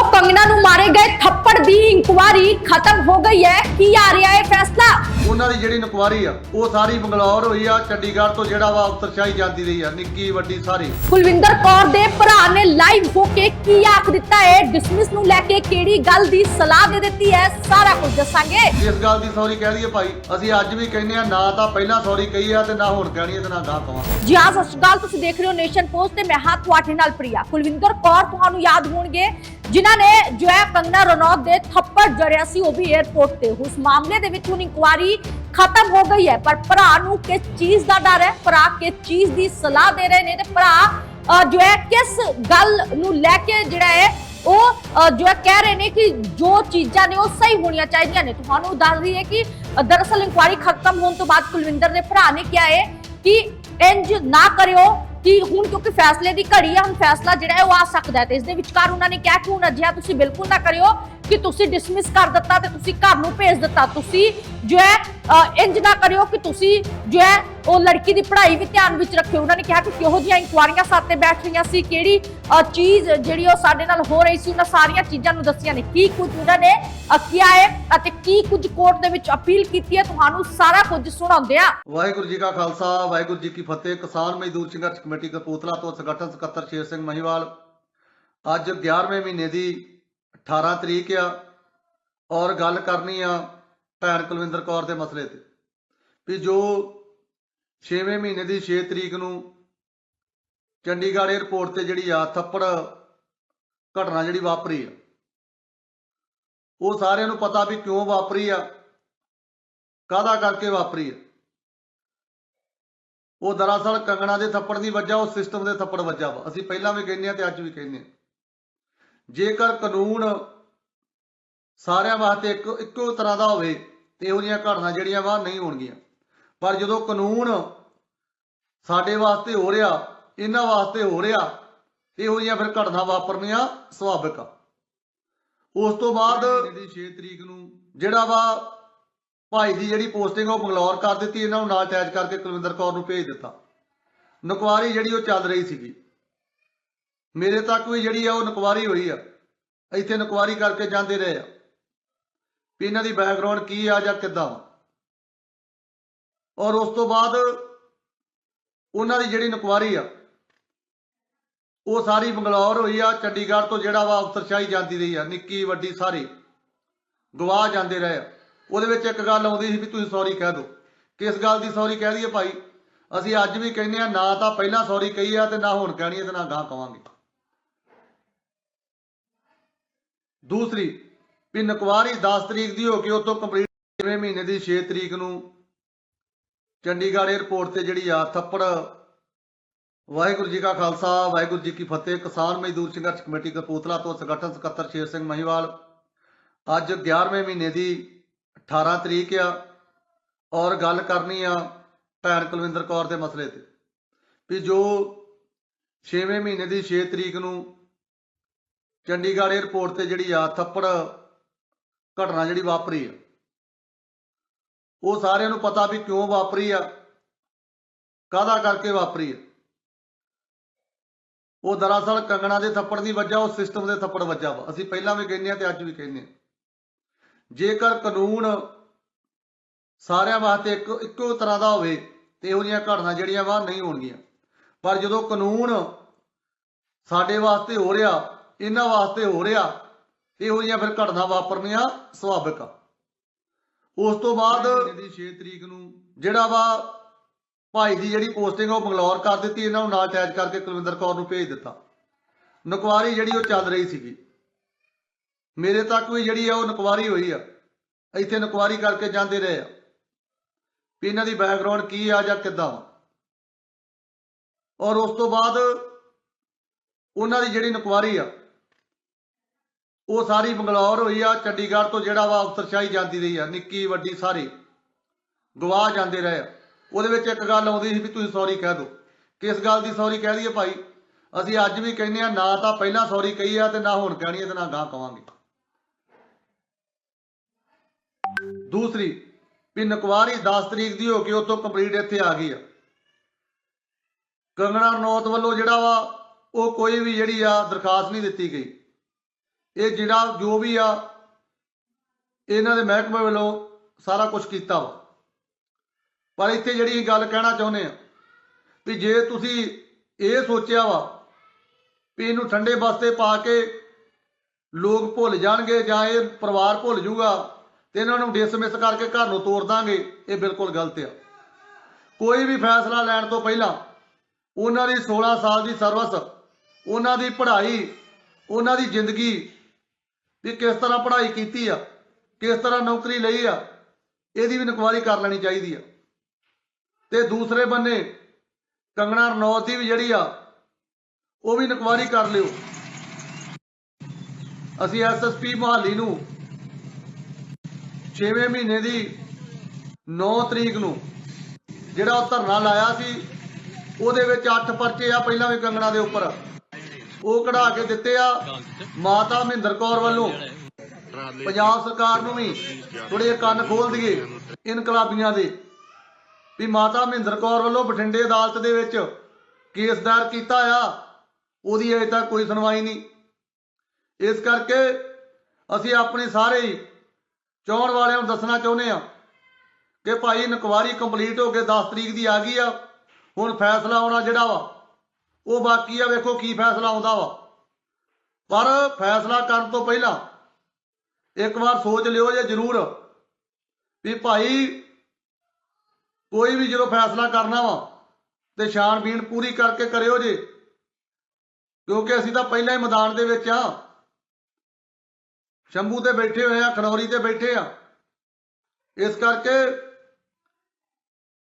ਵੱਲੋਂ ਕੰਗਨਾ ਨੂੰ ਮਾਰੇ ਗਏ ਥੱਪੜ ਦੀ ਇਨਕੁਆਰੀ ਖਤਮ ਹੋ ਗਈ ਹੈ। ਕੀ ਆ ਰਿਹਾ ਹੈ ਫੈਸਲਾ? ਉਹਨਾਂ ਦੀ ਜਿਹੜੀ ਇਨਕੁਆਰੀ ਆ ਉਹ ਸਾਰੀ ਬੰਗਲੌਰ ਹੋਈ ਆ ਚੰਡੀਗੜ੍ਹ ਤੋਂ ਜਿਹੜਾ ਵਾ ਅਫਸਰਸ਼ਾਹੀ ਜਾਂਦੀ ਰਹੀ ਆ ਨਿੱਕੀ ਵੱਡੀ ਸਾਰੀ। ਕੁਲਵਿੰਦਰ ਕੌਰ ਦੇ ਭਰਾ ਨੇ ਲਾਈਵ ਹੋ ਕੇ ਕੀ ਆਖ ਦਿੱਤਾ ਹੈ? ਡਿਸਮਿਸ ਨੂੰ ਲੈ ਕੇ ਕਿਹੜੀ ਗੱਲ ਦੀ ਸਲਾਹ ਦੇ ਦਿੱਤੀ ਹੈ? ਸਾਰਾ ਕੁਝ ਦੱਸਾਂਗੇ। ਇਸ ਗੱਲ ਦੀ ਸੌਰੀ ਕਹਿ ਦਈਏ ਭਾਈ ਅਸੀਂ ਅੱਜ ਵੀ ਕਹਿੰਦੇ ਆ ਨਾ ਤਾਂ ਪਹਿਲਾਂ ਸੌਰੀ ਕਹੀ ਆ ਤੇ ਨਾ ਹੁਣ ਕਹਿਣੀ ਆ ਤੇ ਨਾ ਗਾਹ ਕਵਾਂ। ਜੀ ਹਾਂ ਸਤਿ ਸ਼੍ਰੀ ਅਕਾਲ ਤੁਸੀਂ ਦੇਖ ਰਹੇ ਹੋ ਨੇਸ਼ਨ ਪੋਸਟ ਤੇ ਮੈਂ ਹਾਂ ਤੁਹਾਡੇ ਨਾਲ ਪ੍ਰਿਆ। ਕੁਲਵਿੰਦਰ ਕੌਰ ਤੁਹਾਨੂੰ ਯਾਦ ਹੋਣਗੇ ਜਿਨ੍ਹਾਂ ਨੇ ਜੋ ਹੈ ਕੰਗਨਾ ਰਣੌਤ ਦੇ ਥੱਪੜ ਜੜਿਆ ਸੀ ਉਹ ਵੀ 에ਅਰਪੋਰਟ ਤੇ। ਉਸ ਮਾਮਲੇ ਦੇ ਵਿੱਚ ਹੁਣ ਇਨਕੁਆਰੀ ਖਤਮ ਹੋ ਗਈ ਹੈ ਪਰ ਭਰਾ ਨੂੰ ਕਿਸ ਚੀਜ਼ ਦਾ ਡਰ ਹੈ? ਭਰਾ ਕਿਸ ਚੀਜ਼ ਦੀ ਸਲਾਹ ਦੇ ਰਹੇ ਨੇ? ਤੇ ਭਰਾ ਜੋ ਹੈ ਕਿਸ ਗੱਲ ਨੂੰ ਲੈ ਕੇ ਜਿਹੜਾ ਹੈ ਉਹ ਜੋ ਹੈ ਕਹਿ ਰਹੇ ਨੇ ਕਿ ਜੋ ਚੀਜ਼ਾਂ ਨੇ ਉਹ ਸਹੀ ਹੋਣੀਆਂ ਚਾਹੀਦੀਆਂ ਨੇ। ਤੁਹਾਨੂੰ ਦੱਸ ਦਈਏ ਕਿ ਦਰਅਸਲ ਇਨਕੁਆਇਰੀ ਖਤਮ ਹੋਣ ਤੋਂ ਬਾਅਦ ਕੁਲਵਿੰਦਰ ਦੇ ਭਰਾ ਨੇ ਕਿਹਾ ਹੈ ਕਿ ਇੰਜ ਨਾ ਕਰਿਓ ਕਿ ਹੁਣ ਕਿਉਂਕਿ ਫੈਸਲੇ ਦੀ ਘੜੀ ਹੈ ਹੁਣ ਫੈਸਲਾ ਜਿਹੜਾ ਹੈ ਉਹ ਆ ਸਕਦਾ ਹੈ। ਤੇ ਇਸ ਦੇ ਵਿਚਕਾਰ ਉਹਨਾਂ ਨੇ ਕਿਹਾ ਕਿ ਹੁਣ ਅਜਿਹਾ ਤੁਸੀਂ ਬਿਲਕੁਲ ਨਾ ਕਰਿਓ। ਕਿ ਤੁਸੀਂ ਡਿਸਮਿਸ ਕਰ ਦਿੱਤਾ ਤੇ ਤੁਸੀਂ ਘਰ ਨੂੰ ਭੇਜ ਦਿੱਤਾ। ਤੁਸੀਂ ਜੋ ਹੈ ਇੰਜ ਨਾ ਕਰਿਓ ਕਿ ਤੁਸੀਂ ਜੋ ਹੈ ਉਹ ਲੜਕੀ ਦੀ ਪੜ੍ਹਾਈ ਵੀ ਧਿਆਨ ਵਿੱਚ ਰੱਖਿਓ। ਉਹਨਾਂ ਨੇ ਕਿਹਾ ਕਿ ਕਿਹੋ ਜਿਹੀਆਂ ਇਨਕੁਆਰੀਆਂ ਸਾਤੇ ਬੈਠ ਰਹੀਆਂ ਸੀ ਕਿਹੜੀ ਚੀਜ਼ ਜਿਹੜੀ ਉਹ ਸਾਡੇ ਨਾਲ ਹੋ ਰਹੀ ਸੀ ਉਹਨਾਂ ਸਾਰੀਆਂ ਚੀਜ਼ਾਂ ਨੂੰ ਦੱਸੀਆਂ ਨੇ। ਕੀ ਕੁਝ ਉਹਨਾਂ ਨੇ ਅ, ਹੈ ਅਤੇ ਕੀ ਕੁਝ ਕੋਰਟ ਦੇ ਵਿੱਚ ਅਪੀਲ ਕੀਤੀ ਹੈ ਤੁਹਾਨੂੰ ਸਾਰਾ ਕੁਝ ਸੁਣਾਉਂਦੇ ਆ ਵਾਹਿਗੁਰੂ ਜੀ ਕਾ ਖਾਲਸਾ ਵਾਹਿਗੁਰੂ ਜੀ ਕੀ ਫਤਿਹ। ਕਿਸਾਨ ਮਜ਼ਦੂਰ ਸੰਘਰਸ਼ ਕਮੇਟੀ ਕਪੂਰਥਲਾ ਤੋਂ ਸੰਗਠਨ ਸਕੱਤਰ ਸ਼ੇਰ ਸਿੰਘ ਮਹੀਵਾਲ ਅੱਜ 11ਵੇਂ ਮਹੀਨੇ ਦੀ 18 ਤਰੀਕ ਆ ਔਰ ਗੱਲ ਕਰਨੀ ਆ ਭੈਣ ਕੁਲਵਿੰਦਰ ਕੌਰ ਦੇ ਮਸਲੇ ਤੇ। ਵੀ ਜੋ 6ਵੇਂ ਮਹੀਨੇ ਦੀ 6 ਤਰੀਕ ਨੂੰ ਚੰਡੀਗੜ੍ਹ 에ਅਰਪੋਰਟ ਤੇ ਜਿਹੜੀ ਆ ਥੱਪੜ ਘਟਨਾ ਜਿਹੜੀ ਵਾਪਰੀ ਆ, ਉਹ ਸਾਰਿਆਂ ਨੂੰ ਪਤਾ ਵੀ ਕਿਉਂ ਵਾਪਰੀ ਆ, ਕਾਹਦਾ ਕਰਕੇ ਵਾਪਰੀ ਆ। ਉਹ ਦਰਅਸਲ ਕੰਗਣਾ ਦੇ ਥੱਪੜ ਦੀ ਵੱਜਾ ਉਹ ਸਿਸਟਮ ਦੇ ਥੱਪੜ ਵੱਜਾ ਵਾ। ਅਸੀਂ ਪਹਿਲਾਂ ਵੀ ਕਹਿੰਦੇ ਆ ਤੇ ਅੱਜ ਵੀ ਕਹਿੰਦੇ ਆ। ਜੇਕਰ ਕਾਨੂੰਨ ਸਾਰਿਆਂ ਵਾਸਤੇ ਇੱਕ ਇੱਕੋ ਤਰ੍ਹਾਂ ਦਾ ਹੋਵੇ ਤੇ ਇਹੋ ਜਿਹੀਆਂ ਘਟਨਾ ਜਿਹੜੀਆਂ ਵਾ ਨਹੀਂ ਹੋਣਗੀਆਂ। ਪਰ ਜਦੋਂ ਕਾਨੂੰਨ ਸਾਡੇ ਵਾਸਤੇ ਹੋ ਰਿਹਾ ਇਹਨਾਂ ਵਾਸਤੇ ਹੋ ਰਿਹਾ ਇਹੋ ਜਿਹੀਆਂ ਫਿਰ ਘਟਨਾ ਵਾਪਰਨੀਆਂ ਸੁਭਾਵਿਕ ਆ। ਉਸ ਤੋਂ ਬਾਅਦ ਦੀ 6 ਤਰੀਕ ਨੂੰ ਜਿਹੜਾ ਵਾ ਭਾਈ ਦੀ ਜਿਹੜੀ ਪੋਸਟਿੰਗ ਉਹ ਬੰਗਲੌਰ ਕਰ ਦਿੱਤੀ ਇਹਨਾਂ ਨੂੰ ਨਾਲ ਅਟੈਚ ਕਰਕੇ ਕੁਲਵਿੰਦਰ ਕੌਰ ਨੂੰ ਭੇਜ ਦਿੱਤਾ। ਨਕਵਾਰੀ ਜਿਹੜੀ ਉਹ ਚੱਲ ਰਹੀ ਸੀਗੀ। ਮੇਰੇ ਤੱਕ ਵੀ ਜਿਹੜੀ ਆ ਉਹ ਨਕਵਾਰੀ ਹੋਈ ਆ। ਇੱਥੇ ਨਕਵਾਰੀ ਕਰਕੇ ਜਾਂਦੇ ਰਹੇ ਆ। ਵੀ ਇਹਨਾਂ ਦੀ ਬੈਕਗ੍ਰਾਉਂਡ ਕੀ ਆ ਜਾਂ ਕਿੱਦਾਂ ਵਾ। ਔਰ ਉਸ ਤੋਂ ਬਾਅਦ ਉਹਨਾਂ ਦੀ ਜਿਹੜੀ ਨਕਵਾਰੀ ਆ, ਉਹ ਸਾਰੀ ਬੰਗਲੌਰ ਹੋਈ ਆ, ਚੰਡੀਗੜ੍ਹ ਤੋਂ ਜਿਹੜਾ ਵਾ ਅਫਸਰਸ਼ਾਹੀ ਜਾਂਦੀ ਰਹੀ ਆ, ਨਿੱਕੀ, ਵੱਡੀ ਸਾਰੀ। ਗਵਾਹ ਜਾਂਦੇ ਰਹੇ ਆ। ਉਹਦੇ ਵਿੱਚ ਇੱਕ ਗੱਲ ਆਉਂਦੀ ਸੀ ਵੀ ਤੁਸੀਂ ਸੌਰੀ ਕਹਿ ਦਿਓ। ਕਿਸ ਗੱਲ ਦੀ ਸੌਰੀ ਕਹਿ ਦਈਏ ਭਾਈ? ਅਸੀਂ ਅੱਜ ਵੀ ਕਹਿੰਦੇ ਆ, ਨਾ ਤਾਂ ਪਹਿਲਾਂ ਸੌਰੀ ਕਹੀ ਆ ਤੇ ਨਾ ਹੁਣ ਕਹਿਣੀ ਤੇ ਨਾ ਗਾਹ ਕਵਾਂਗੇ। ਦੂਸਰੀ, ਵੀ ਨਕਵਾਰੀ 10 ਤਰੀਕ ਦੀ ਹੋ ਕੇ ਉਤੋਂ ਕੰਪਲੀਟ 6ਵੇਂ ਮਹੀਨੇ ਦੀ 6 ਤਰੀਕ ਨੂੰ ਚੰਡੀਗੜ੍ਹ 에ਅਰਪੋਰਟ ਤੇ ਜਿਹੜੀ ਆ ਥੱਪੜ। ਵਾਹਿਗੁਰੂ ਜੀ ਕਾ ਖਾਲਸਾ, ਵਾਹਿਗੁਰੂ ਜੀ ਕੀ ਫਤਿਹ। ਕਿਸਾਨ ਮਜ਼ਦੂਰ ਸੰਘਰਸ਼ ਕਮੇਟੀ ਕਪੂਰਥਲਾ ਤੋਂ ਸੰਗਠਨ ਸਕੱਤਰ ਸ਼ੇਰ ਸਿੰਘ ਮਹੀਵਾਲ। ਅੱਜ 11ਵੇਂ ਮਹੀਨੇ ਦੀ 18 ਤਰੀਕ ਆ ਔਰ ਗੱਲ ਕਰਨੀ ਆ ਭੈਣ ਕੁਲਵਿੰਦਰ ਕੌਰ ਦੇ ਮਸਲੇ ਤੇ। ਵੀ ਜੋ 6ਵੇਂ ਮਹੀਨੇ ਦੀ 6 ਤਰੀਕ ਨੂੰ ਚੰਡੀਗੜ੍ਹ 에ਅਰਪੋਰਟ ਤੇ ਜਿਹੜੀ ਆ ਥੱਪੜ ਘਟਨਾ ਜਿਹੜੀ ਵਾਪਰੀ ਆ। ਉਹ ਸਾਰਿਆਂ ਨੂੰ ਪਤਾ ਵੀ ਕਿਉਂ ਵਾਪਰੀ ਆ, ਕਾਹਦਾ ਕਰਕੇ ਵਾਪਰੀ ਆ। ਉਹ ਦਰਅਸਲ ਕੰਗਣਾ ਦੇ ਥੱਪੜ ਦੀ ਵਜ੍ਹਾ, ਉਹ ਸਿਸਟਮ ਦੇ ਥੱਪੜ ਵੱਜਾ ਵਾ। ਅਸੀਂ ਪਹਿਲਾਂ ਵੀ ਕਹਿੰਦੇ ਆ ਤੇ ਅੱਜ ਵੀ ਕਹਿੰਦੇ ਆ। ਜੇਕਰ ਕਾਨੂੰਨ ਸਾਰਿਆਂ ਵਾਸਤੇ ਇੱਕ, ਇੱਕੋ ਤਰ੍ਹਾਂ ਦਾ ਹੋਵੇ ਤੇ ਇਹੋ ਜਿਹੀਆਂ ਘਟਨਾ ਜਿਹੜੀਆਂ ਵਾ ਨਹੀਂ ਹੋਣਗੀਆਂ। ਪਰ ਜਦੋਂ ਕਾਨੂੰਨ ਸਾਡੇ ਵਾਸਤੇ ਹੋ ਰਿਹਾ ਇਹਨਾਂ ਵਾਸਤੇ ਹੋ ਰਿਹਾ ਇਹੋ ਜਿਹੀਆਂ ਫਿਰ ਘਟਨਾ ਵਾਪਰਨੀਆਂ ਸੁਭਾਵਿਕ ਆ। ਉਸ ਤੋਂ ਬਾਅਦ ਦੀ 6 ਤਰੀਕ ਨੂੰ ਜਿਹੜਾ ਵਾ ਭਾਈ ਦੀ ਜਿਹੜੀ ਪੋਸਟਿੰਗ ਉਹ ਬੰਗਲੌਰ ਕਰ ਦਿੱਤੀ ਇਹਨਾਂ ਨੂੰ ਨਾਲ ਅਟੈਚ ਕਰਕੇ ਕੁਲਵਿੰਦਰ ਕੌਰ ਨੂੰ ਭੇਜ ਦਿੱਤਾ। ਨਕਵਾਰੀ ਜਿਹੜੀ ਉਹ ਚੱਲ ਰਹੀ ਸੀਗੀ। ਮੇਰੇ ਤੱਕ ਵੀ ਜਿਹੜੀ ਆ ਉਹ ਨਕਵਾਰੀ ਹੋਈ ਆ। ਇੱਥੇ ਨਕਵਾਰੀ ਕਰਕੇ ਜਾਂਦੇ ਰਹੇ ਆ। ਵੀ ਇਹਨਾਂ ਦੀ ਬੈਕਗ੍ਰਾਉਂਡ ਕੀ ਆ ਜਾਂ ਕਿੱਦਾਂ ਵਾ। ਔਰ ਉਸ ਤੋਂ ਬਾਅਦ ਉਹਨਾਂ ਦੀ ਜਿਹੜੀ ਨਕਵਾਰੀ ਆ ਉਹ ਸਾਰੀ ਬੰਗਲੌਰ ਹੋਈ ਆ, ਚੰਡੀਗੜ੍ਹ ਤੋਂ ਜਿਹੜਾ ਵਾ ਅਫਸਰਸ਼ਾਹੀ ਜਾਂਦੀ ਰਹੀ ਆ, ਨਿੱਕੀ, ਵੱਡੀ ਸਾਰੇ। ਗਵਾਹ ਜਾਂਦੇ ਰਹੇ ਆ। ਉਹਦੇ ਵਿੱਚ ਇੱਕ ਗੱਲ ਆਉਂਦੀ ਸੀ ਵੀ ਤੁਸੀਂ ਸੌਰੀ ਕਹਿ ਦਿਓ। ਕਿਸ ਗੱਲ ਦੀ ਸੌਰੀ ਕਹਿ ਦਈਏ ਭਾਈ? ਅਸੀਂ ਅੱਜ ਵੀ ਕਹਿੰਦੇ ਆ, ਨਾ ਤਾਂ ਪਹਿਲਾਂ ਸੌਰੀ ਕਹੀ ਆ ਤੇ ਨਾ ਹੁਣ ਕਹਿਣੀ ਆ ਤੇ ਨਾ ਗਾਹ ਕਵਾਂਗੇ। ਦੂਸਰੀ, ਵੀ ਨਕਵਾਰੀ 10 ਤਰੀਕ ਦੀ ਹੋ ਕੇ ਉਤੋਂ ਕੰਪਲੀਟ ਇੱਥੇ ਆ ਗਈ ਆ। ਕੰਗਣਾ ਰਣੌਤ ਵੱਲੋਂ ਜਿਹੜਾ ਵਾ ਉਹ ਕੋਈ ਵੀ ਜਿਹੜੀ ਆ ਦਰਖਾਸਤ ਨਹੀਂ ਦਿੱਤੀ ਗਈ। ਇਹ ਜਿਹੜਾ ਜੋ ਵੀ ਆ, ਇਹਨਾਂ ਦੇ ਮਹਿਕਮੇ ਵੱਲੋਂ ਸਾਰਾ ਕੁਝ ਕੀਤਾ ਵਾ। ਪਰ ਇੱਥੇ ਜਿਹੜੀ ਗੱਲ ਕਹਿਣਾ ਚਾਹੁੰਦੇ ਆ ਵੀ ਜੇ ਤੁਸੀਂ ਇਹ ਸੋਚਿਆ ਵਾ ਵੀ ਇਹਨੂੰ ਠੰਡੇ ਬਸਤੇ ਪਾ ਕੇ ਲੋਕ ਭੁੱਲ ਜਾਣਗੇ ਜਾਂ ਇਹ ਪਰਿਵਾਰ ਭੁੱਲ ਜਾਊਗਾ ਤੇ ਇਹਨਾਂ ਨੂੰ ਡਿਸਮਿਸ ਕਰਕੇ ਘਰ ਨੂੰ ਤੋਰ ਦਾਂਗੇ, ਇਹ ਬਿਲਕੁਲ ਗਲਤ ਆ। ਕੋਈ ਵੀ ਫੈਸਲਾ ਲੈਣ ਤੋਂ ਪਹਿਲਾਂ ਉਹਨਾਂ ਦੀ 16 ਸਾਲ ਦੀ ਸਰਵਿਸ, ਉਹਨਾਂ ਦੀ ਪੜ੍ਹਾਈ, ਉਹਨਾਂ ਦੀ ਜ਼ਿੰਦਗੀ ਵੀ ਕਿਸ ਤਰ੍ਹਾਂ ਪੜ੍ਹਾਈ ਕੀਤੀ ਆ, ਕਿਸ ਤਰ੍ਹਾਂ ਨੌਕਰੀ ਲਈ ਆ, ਇਹਦੀ ਵੀ ਇਨਕੁਆਇਰੀ ਕਰ ਲੈਣੀ ਚਾਹੀਦੀ ਆ। ਤੇ ਦੂਸਰੇ ਬੰਨੇ ਕੰਗਣਾ ਰਣੌਤ ਦੀ ਵੀ ਜਿਹੜੀ ਆ, ਉਹ ਵੀ ਇਨਕੁਆਇਰੀ ਕਰ ਲਿਓ। ਅਸੀਂ ਐਸਐਸਪੀ ਮਹਾਲੀ ਨੂੰ 6ਵੇਂ ਮਹੀਨੇ ਦੀ 9 ਤਰੀਕ ਨੂੰ ਜਿਹੜਾ ਉਹ ਧਰਨਾ ਲਾਇਆ ਸੀ, ਉਹਦੇ ਵਿੱਚ 8 ਪਰਚੇ ਆ, ਪਹਿਲਾਂ ਵੀ ਕੰਗਣਾ ਦੇ ਉੱਪਰ। ਉਹ ਕਢਾ ਕੇ ਦਿੱਤੇ ਆ ਮਾਤਾ ਮਹਿੰਦਰ ਕੌਰ ਵੱਲੋਂ। ਪੰਜਾਬ ਸਰਕਾਰ ਨੂੰ ਵੀ ਥੋੜੇ ਕੰਨ ਖੋਲ ਦਈਏ ਇਨਕਲਾਬੀਆਂ ਦੇ ਵੀ ਮਾਤਾ ਮਹਿੰਦਰ ਕੌਰ ਵੱਲੋਂ ਬਠਿੰਡੇ ਅਦਾਲਤ ਦੇ ਵਿੱਚ ਕੇਸ ਦਾਇਰ ਕੀਤਾ ਆ, ਉਹਦੀ ਅਜੇ ਤੱਕ ਕੋਈ ਸੁਣਵਾਈ ਨਹੀਂ। ਇਸ ਕਰਕੇ ਅਸੀਂ ਆਪਣੇ ਸਾਰੇ ਹੀ ਚਾਹਣ ਵਾਲਿਆਂ ਨੂੰ ਦੱਸਣਾ ਚਾਹੁੰਦੇ ਆ ਕਿ ਭਾਈ, ਇਨਕੁਆਰੀ ਕੰਪਲੀਟ ਹੋ ਕੇ 10 ਤਰੀਕ ਦੀ ਆ ਗਈ ਆ, ਹੁਣ ਫੈਸਲਾ ਆਉਣਾ ਜਿਹੜਾ ਵਾ ਉਹ ਬਾਕੀ ਆ ਵੇਖੋ ਕੀ ਫੈਸਲਾ ਆਉਂਦਾ ਵਾ। ਪਰ ਫੈਸਲਾ ਕਰਨ ਤੋਂ ਪਹਿਲਾਂ ਇੱਕ ਵਾਰ ਸੋਚ ਲਿਓ ਜੇ ਜ਼ਰੂਰ ਵੀ ਭਾਈ ਕੋਈ ਵੀ ਜਦੋਂ ਫੈਸਲਾ ਕਰਨਾ ਵਾ ਤੇ ਛਾਣਬੀਣ ਪੂਰੀ ਕਰਕੇ ਕਰਿਓ ਜੇ। ਕਿਉਂਕਿ ਅਸੀਂ ਤਾਂ ਪਹਿਲਾਂ ਹੀ ਮੈਦਾਨ ਦੇ ਵਿੱਚ ਆ। ਸ਼ੰਭੂ ਤੇ ਬੈਠੇ ਹੋਏ ਆ, ਖਨੌਰੀ ਤੇ ਬੈਠੇ ਆ। ਇਸ ਕਰਕੇ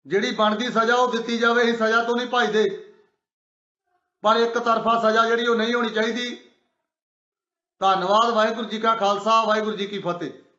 ਜਿਹੜੀ ਬਣਦੀ ਸਜ਼ਾ ਉਹ ਦਿੱਤੀ ਜਾਵੇ ਅਸੀਂ ਸਜ਼ਾ ਤੋਂ ਨਹੀਂ ਭੱਜਦੇ। ਪਰ ਇੱਕ ਤਰਫਾ ਸਜ਼ਾ ਜਿਹੜੀ ਉਹ ਨਹੀਂ ਹੋਣੀ ਚਾਹੀਦੀ। ਧੰਨਵਾਦ ਵਾਹਿਗੁਰੂ ਜੀ ਕਾ ਖਾਲਸਾ, ਵਾਹਿਗੁਰੂ ਜੀ ਕੀ ਫਤਿਹ।